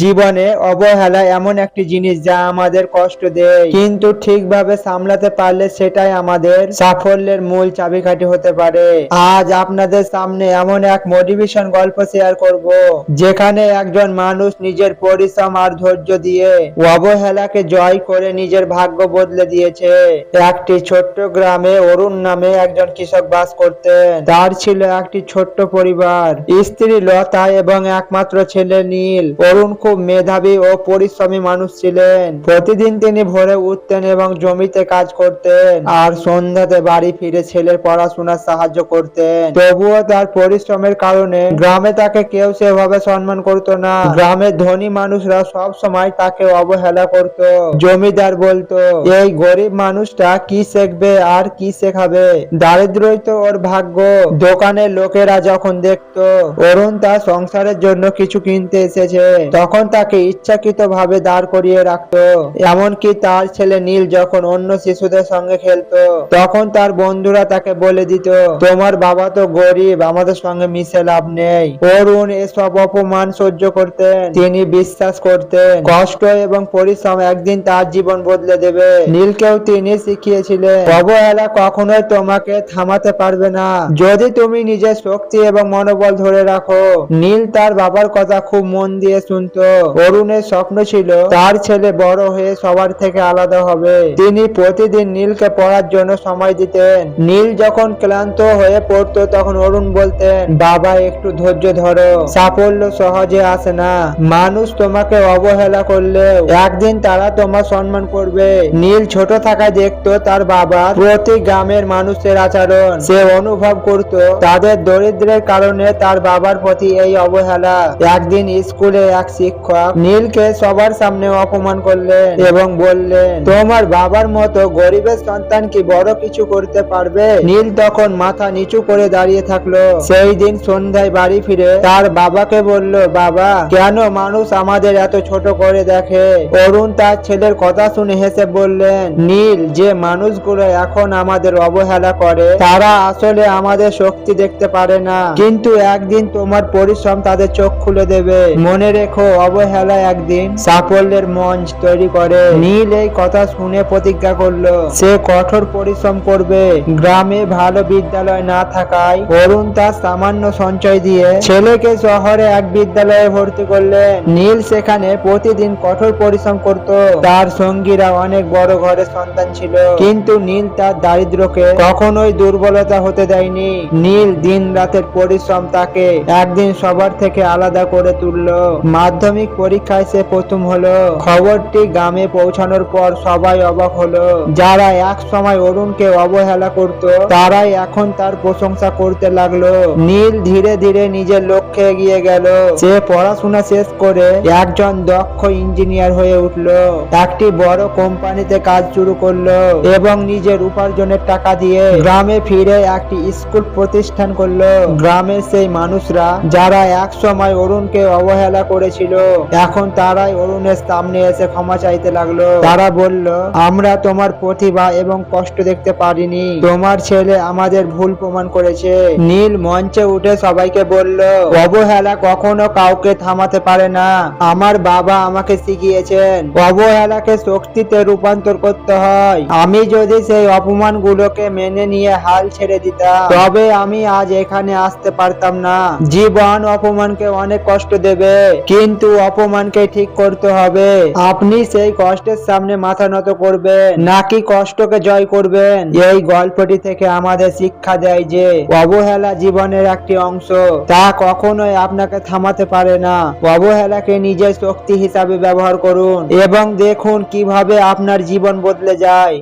জীবনে অবহেলা এমন একটি জিনিস যা আমাদের কষ্ট দেয়। কিন্তু ঠিকভাবে সামলাতে পারলে সেটাই আমাদের সাফল্যের মূল চাবিকাঠি হতে পারে। আজ আপনাদের সামনে এমন এক মোটিভেশন গল্প শেয়ার করব, যেখানে একজন মানুষ নিজের পরিশ্রম আর ধৈর্য দিয়ে অবহেলাকে জয় করে নিজের ভাগ্য বদলে দিয়েছে। একটি ছোট্ট গ্রামে অরুণ নামে একজন কৃষক বাস করতেন। তার ছিল একটি ছোট্ট পরিবার। স্ত্রী লতা এবং একমাত্র ছেলে নীল। অরুণ খুব মেধাবী ও পরিশ্রমী মানুষ ছিলেন। প্রতিদিন তিনি ভোরে উঠতেন এবং জমিতে কাজ করতেন আর সন্ধ্যাতে বাড়ি ফিরে ছেলের পড়াশোনার সাহায্য করতেন। তবুও তার পরিশ্রমের কারণে গ্রামে তাকে কেউ সেভাবে সম্মান করতো না। গ্রামের ধনী মানুষরা সব সময় তাকে অবহেলা করত। জমিদার বলতো, এই গরিব মানুষটা কি শিখবে আর কি শেখাবে? দারিদ্রই তো ওর ভাগ্য। দোকানের লোকেরা যখন দেখতো, অরুণ তার সংসারের জন্য কিছু কিনতে এসেছে। তখন তাকে ইচ্ছাকৃত ভাবে দাঁড় করিয়ে রাখতো। এমনকি তার ছেলে নীল যখন অন্য শিশুদের সঙ্গে খেলতো, তখন তার বন্ধুরা তাকে বলে দিত, তোমার বাবা তো গরিব, আমাদের সঙ্গে মিশে লাভ নেই। অরুণ এসব অপমান সহ্য করতেন। তিনি বিশ্বাস করতেন, কষ্ট এবং পরিশ্রম একদিন তার জীবন বদলে দেবে। নীলকেও তিনি শিখিয়েছিলেন অবহেলা কখনোই তোমাকে থামাতে পারবে না। যদি তুমি নিজের শক্তি এবং মনোবল ধরে রাখো, নীল তার বাবার কথা খুব মন দিয়ে শুনতো। অরুণের স্বপ্ন ছিল, তার ছেলে বড় হয়ে সবার থেকে আলাদা হবে। তিনি প্রতিদিন নীলকে পড়ার জন্য সময় দিতেন। নীল যখন ক্লান্ত হয়ে পড়তো, তখন অরুণ বলতেন, বাবা, একটু ধৈর্য ধরো। সাফল্য সহজে আসে না। মানুষ তোমাকে অবহেলা করলেও একদিন তারা তোমার সম্মান করবে। নীল ছোট থাকায় দেখতো, তার বাবা প্রতি গ্রামের মানুষের আচরণ সে অনুভব করত। তাদের দরিদ্রের কারণে তার বাবার প্রতি এই অবহেলা। একদিন স্কুলে এক নীলকে সবার সামনে অপমান করলেন এবং বললেন, তোমার বাবার মতো গরিবের সন্তান কি বড় কিছু করতে পারবে? নীল তখন মাথা নিচু করে দাঁড়িয়ে থাকল। সেই দিন সন্ধ্যায় বাড়ি ফিরে তার বাবাকে বলল, বাবা, কেন মানুষ আমাদের এত ছোট করে দেখে? অরুণ তার ছেলের কথা শুনে হেসে বললেন, নীল, যে মানুষগুলো এখন আমাদের অবহেলা করে, তারা আসলে আমাদের শক্তি দেখতে পারে না। কিন্তু একদিন তোমার পরিশ্রম তাদের চোখ খুলে দেবে। মনে রেখো অবহেলা একদিন সাফল্যের মঞ্চ তৈরি করে নীল এই কথা শুনে প্রতিজ্ঞা করল। সে কঠোর পরিশ্রম করবে। গ্রামে ভালো বিদ্যালয় না থাকায় অরুণ তার সামান্য সঞ্চয় দিয়ে ছেলেকে শহরে এক বিদ্যালয়ে ভর্তি করলেন। নীল সেখানে প্রতিদিন কঠোর পরিশ্রম করত। তার সঙ্গীরা অনেক বড় ঘরের সন্তান ছিল। কিন্তু নীল তার দারিদ্রকে কখনোই দুর্বলতা হতে দেয়নি। নীল দিন রাতের পরিশ্রম তাকে একদিন সবার থেকে আলাদা করে তুললো। মাধ্যমিক পরীক্ষায় সে প্রথম হলো। খবরটি গ্রামে পৌঁছানোর পর সবাই অবাক হলো। যারা এক সময় অরুণকে অবহেলা করত, তারাই এখন তার প্রশংসা করতে লাগল। নীল ধীরে ধীরে নিজের লক্ষ্যে এগিয়ে গেল। সে পড়াশোনা শেষ করে একজন দক্ষ ইঞ্জিনিয়ার হয়ে উঠল। একটি বড় কোম্পানিতে কাজ শুরু করল এবং নিজের উপার্জনের টাকা দিয়ে গ্রামে ফিরে একটি স্কুল প্রতিষ্ঠান করল। গ্রামের সেই মানুষরা, যারা এক সময় অরুণকে অবহেলা করেছিল এখন তারাই অরুণের সামনে এসে ক্ষমা চাইতে লাগল। তারা বলল, আমরা তোমার প্রতিভা এবং কষ্ট দেখতে পারিনি। তোমার ছেলে আমাদের ভুল প্রমাণ করেছে। নীল মঞ্চে উঠে সবাইকে বলল, অবহেলা কখনো কাউকে থামাতে পারে না। আমার বাবা আমাকে শিখিয়েছেন, অবহেলাকে শক্তিতে রূপান্তর করতে হয়। আমি যদি সেই অপমানগুলোকে মেনে নিয়ে হাল ছেড়ে দিতাম, তবে আমি আজ এখানে আসতে পারতাম না। জীবন অপমানকে অনেক কষ্ট দেবে কিন্তু অপমানকে ঠিক করতে হবে। আপনি সেই কষ্টের সামনে মাথা নত করবেন, নাকি কষ্টকে জয় করবেন? এই গল্পটি থেকে আমাদের শিক্ষা দেয় যে, অবহেলা জীবনের একটি অংশ। তা কখনোই আপনাকে থামাতে পারে না। অবহেলাকে নিজের শক্তি হিসাবে ব্যবহার করুন এবং দেখুন কীভাবে আপনার জীবন বদলে যায়।